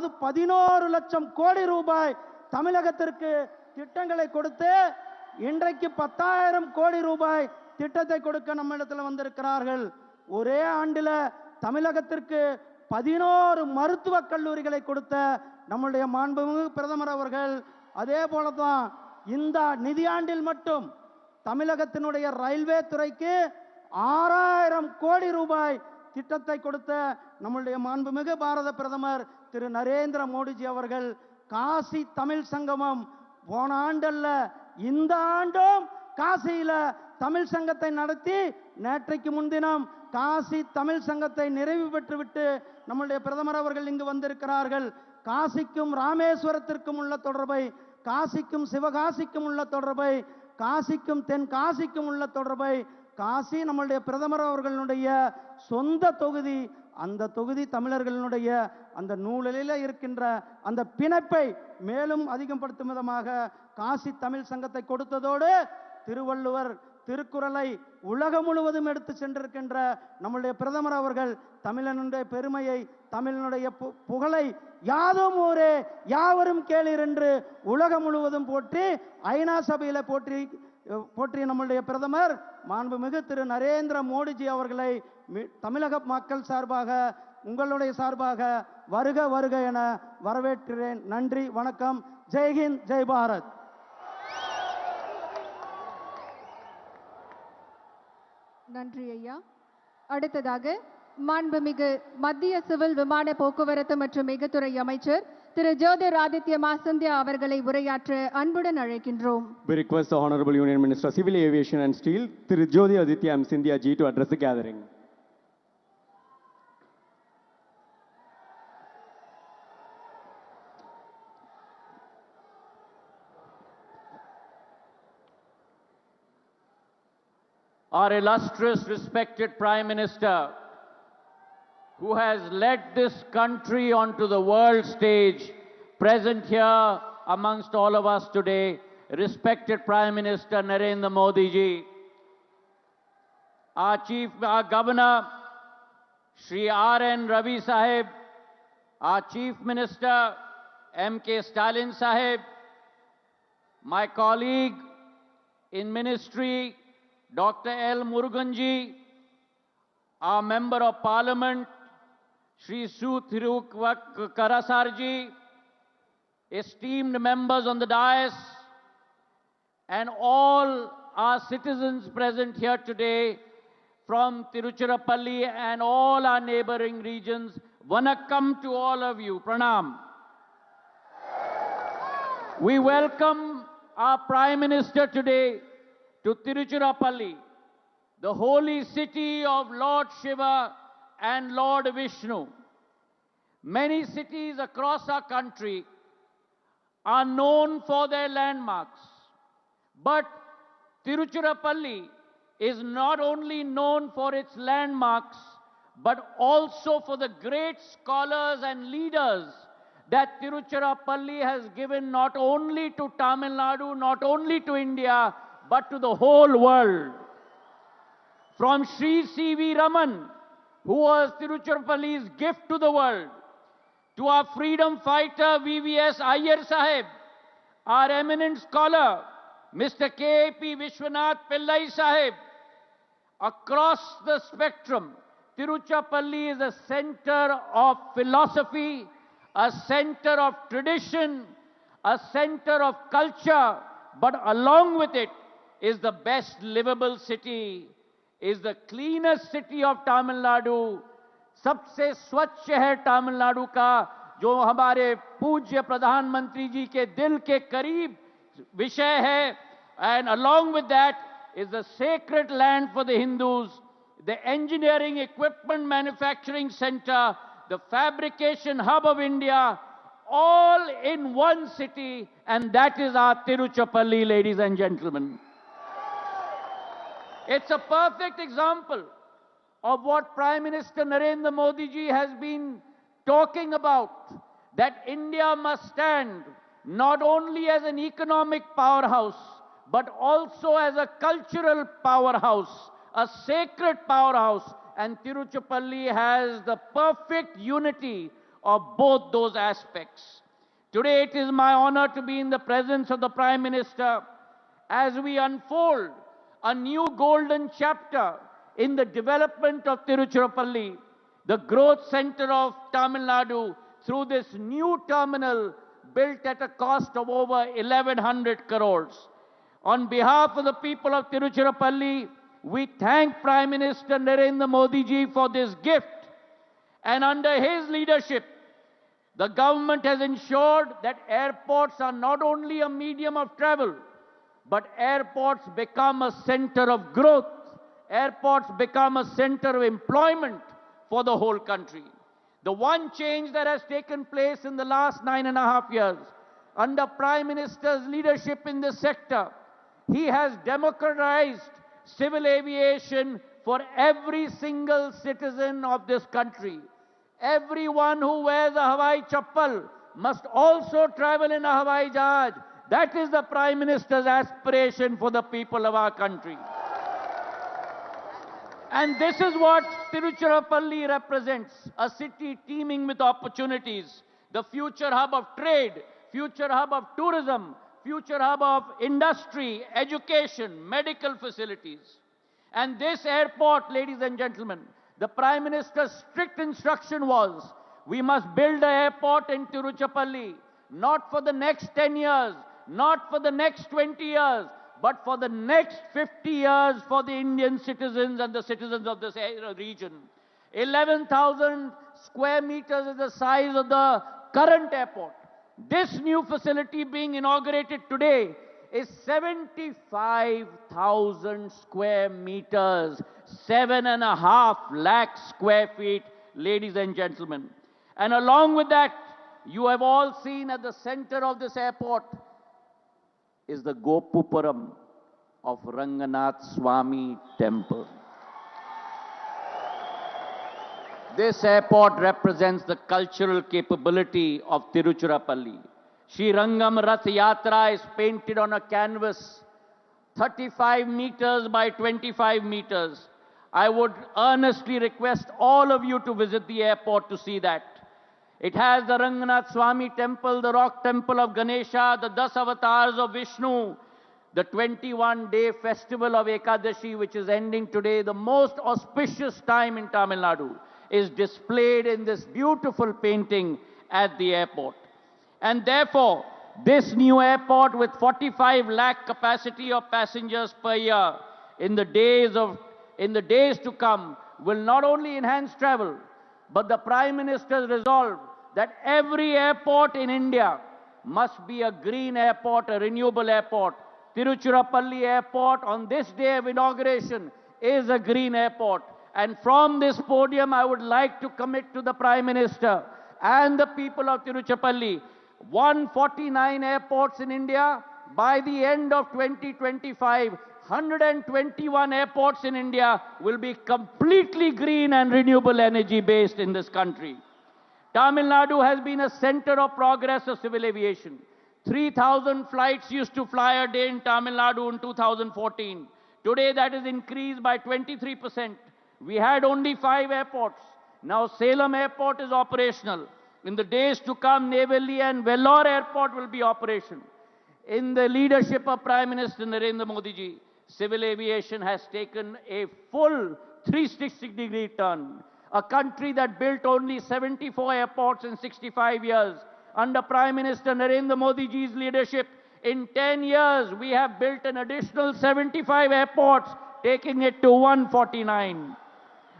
அதாவது பதினோரு லட்சம் கோடி ரூபாய் தமிழகத்திற்கு திட்டங்களை கொடுத்து இன்றைக்கு பத்தாயிரம் கோடி ரூபாய் திட்டத்தை கொடுக்க நம்மிடத்தில் வந்திருக்கிறார்கள். ஒரே ஆண்டில் தமிழகத்திற்கு பதினோரு மருத்துவக் கல்லூரிகளை கொடுத்த நம்முடைய மாண்புமிகு பிரதமர் அவர்கள் அதே போல தான் இந்த நிதியாண்டில் மட்டும் தமிழகத்தினுடைய ரயில்வே துறைக்கு ஆறாயிரம் கோடி ரூபாய் திட்டத்தை கொடுத்த நம்முடைய மாண்புமிகு பாரத பிரதமர் திரு நரேந்திர மோடிஜி அவர்கள் காசி தமிழ் சங்கமம் போன ஆண்டல்ல இந்த ஆண்டும் காசியில தமிழ் சங்கத்தை நடத்தி நேற்றைக்கு முன்தினம் காசி தமிழ் சங்கத்தை நிறைவு பெற்றுவிட்டு நம்முடைய பிரதமர் அவர்கள் இங்கு வந்திருக்கிறார்கள். காசிக்கும் ராமேஸ்வரத்திற்கும் உள்ள தொடர்பை காசிக்கும் சிவகாசிக்கும் உள்ள தொடர்பை காசிக்கும் தென் காசிக்கும் உள்ள தொடர்பை காசி நம்மளுடைய பிரதமர் அவர்களுடைய சொந்த தொகுதி அந்த தொகுதி தமிழர்களுடைய அந்த நூலில இருக்கின்ற அந்த பிணைப்பை மேலும் அதிகப்படுத்தும் விதமாக காசி தமிழ் சங்கத்தை கொடுத்ததோடு திருவள்ளுவர் திருக்குறளை உலகம் முழுவதும் எடுத்து சென்றிருக்கின்ற நம்முடைய பிரதமர் அவர்கள் தமிழனுடைய பெருமையை தமிழனுடைய பு- புகழை யாதும் ஊரே யாவரும் கேளீர் என்று உலகம் முழுவதும் போற்றி ஐநா சபையில் போற்றி போற்றிய நம்முடைய பிரதமர் மாண்புமிகு திரு நரேந்திர மோடிஜி அவர்களை மி- தமிழக மக்கள் சார்பாக உங்களுடைய சார்பாக வருக வருக என வரவேற்கிறேன் நன்றி வணக்கம் ஜெய்ஹிந்த் ஜெய் பாரத் நன்றி ஐயா அடுத்ததாக மாண்புமிகு மத்திய சிவில் விமான போக்குவரத்து மற்றும் மிகத்துறை அமைச்சர் திரு ஜோதிர் ஆதித்ய மாசந்தியா அவர்களை உரையாற்ற அன்புடன் அழைக்கின்றோம் We request the Honorable Union Minister, Civil Aviation and Steel, Jyoti Aditya M. Scindia ji to address the gathering. Our illustrious, respected Prime Minister, who has led this country onto the world stage, present here amongst all of us today, respected Prime Minister Narendra Modi ji, our Chief, our Governor, Shri R.N. Ravi Sahib, our Chief Minister, M.K. Stalin Sahib, my colleague in ministry, Dr. L. Muruganji, our Member of Parliament, Sri Su Karasarji, esteemed members on the dais, and all our citizens present here today from Tiruchirappalli and all our neighboring regions. Vanakkam to all of you. Pranam. We welcome our Prime Minister today to Tiruchirappalli, the holy city of Lord Shiva and Lord Vishnu. Many cities across our country are known for their landmarks, but Tiruchirappalli is not only known for its landmarks, but also for the great scholars and leaders that Tiruchirappalli has given not only to Tamil Nadu, not only to India, but to the whole world. From Sri C.V. Raman, who was Tiruchirappalli's gift to the world, to our freedom fighter VVS Iyer Sahib, our eminent scholar, Mr. K.P. Vishwanath Pillai Sahib, across the spectrum, Tiruchirappalli is a center of philosophy, a center of tradition, a center of culture, but along with it is the best livable city, is the cleanest city of Tamil Nadu, सबसे स्वच्छ है तमिलनाडु का जो हमारे पूज्य प्रधानमंत्री जी के दिल के करीब विषय है and along with that is the sacred land for the Hindus, the engineering equipment manufacturing center, the fabrication hub of India, all in one city, and that is our Tiruchirappalli, ladies and gentlemen. It's a perfect example of what Prime Minister Narendra Modi ji has been talking about that India must stand not only as an economic powerhouse but also as a cultural powerhouse, a sacred powerhouse. And Tiruchirappalli has the perfect unity of both those aspects. Today it is my honor to be in the presence of the Prime Minister as we unfold a new golden chapter in the development of Tiruchirappalli, the growth center of Tamil Nadu, through this new terminal built at a cost of over 1100 crores. On behalf of the people of Tiruchirappalli, we thank Prime Minister Narendra Modi ji for this gift. And under his leadership, the government has ensured that airports are not only a medium of travel, but airports become a center of growth. Airports become a center of employment for the whole country. The one change that has taken place in the last nine and a half years, under Prime Minister's leadership in this sector, he has democratized civil aviation for every single citizen of this country. Everyone who wears a Hawaii chappal must also travel in a Hawaii Jahaj. That is the Prime Minister's aspiration for the people of our country. And this is what Tiruchirappalli represents, a city teeming with opportunities, the future hub of trade, future hub of tourism, future hub of industry, education, medical facilities. And this airport, ladies and gentlemen, the Prime Minister's strict instruction was, we must build an airport in Tiruchirappalli, not for the next 10 years, not for the next 20 years, but for the next 50 years for the Indian citizens and the citizens of this eh, region. 11,000 square meters is the size of the current airport. This new facility being inaugurated today is 75,000 square meters, seven and a half lakh square feet, ladies and gentlemen. And along with that, you have all seen at the center of this airport is the Gopupuram of Ranganath Swami temple. This airport represents the cultural capability of Tiruchirappalli. Sri Rangam Rath Yatra is painted on a canvas 35 meters by 25 meters. I would earnestly request all of you to visit the airport to see that. It has the Ranganath Swami temple, the rock temple of Ganesha, the Das avatars of Vishnu, the 21 day festival of Ekadashi, which is ending today, the most auspicious time in Tamil Nadu, is displayed in this beautiful painting at the airport. And therefore, this new airport with 45 lakh capacity of passengers per year in the days of in the days to come will not only enhance travel, but the Prime Minister's resolve that every airport in India must be a green airport, a renewable airport. Tiruchirappalli Airport on this day of inauguration is a green airport. And from this podium, I would like to commit to the Prime Minister and the people of Tiruchirappalli 149 airports in India. By the end of 2025, 121 airports in India will be completely green and renewable energy based in this country. Tamil Nadu has been a center of progress of civil aviation. 3,000 flights used to fly a day in Tamil Nadu in 2014. Today that is increased by 23%. We had only five airports. Now Salem Airport is operational. In the days to come, Neyveli and Vellore Airport will be operational. In the leadership of Prime Minister Narendra Modi ji, civil aviation has taken a full 360 degree turn. A country that built only 74 airports in 65 years. Under Prime Minister Narendra Modi ji's leadership, in 10 years, we have built an additional 75 airports, taking it to 149.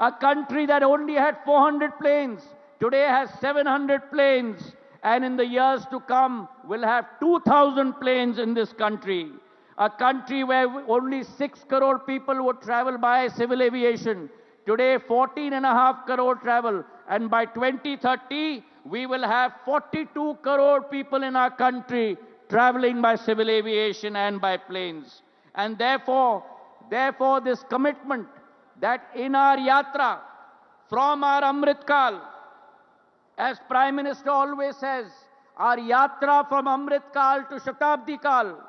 A country that only had 400 planes today has 700 planes, and in the years to come will have 2,000 planes in this country. A country where only 6 crore people would travel by civil aviation. Today, 14 and a half crore travel, and by 2030, we will have 42 crore people in our country traveling by civil aviation and by planes. And therefore, therefore, this commitment that in our yatra from our Amrit Kal, as Prime Minister always says, our yatra from Amrit Kal to Shatabdi Kal,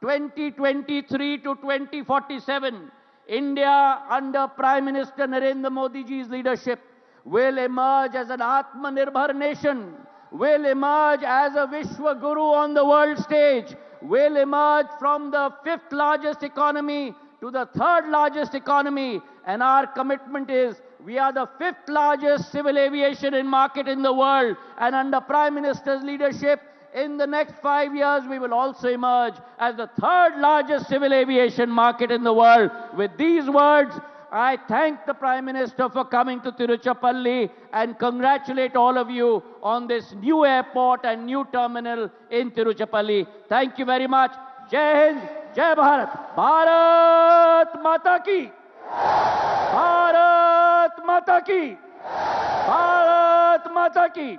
2023 to 2047, India under Prime Minister Narendra Modi ji's leadership will emerge as an Atmanirbhar nation, will emerge as a Vishwa Guru on the world stage, will emerge from the fifth largest economy to the third largest economy. And our commitment is we are the fifth largest civil aviation market in the world. And under Prime Minister's leadership, in the next five years, we will also emerge as the third largest civil aviation market in the world. With these words, I thank the Prime Minister for coming to Tiruchirappalli and congratulate all of you on this new airport and new terminal in Tiruchirappalli. Thank you very much. Jai Hind, Jai Bharat. Bharat Mata Ki. Bharat Mata Ki. Bharat Mata Ki.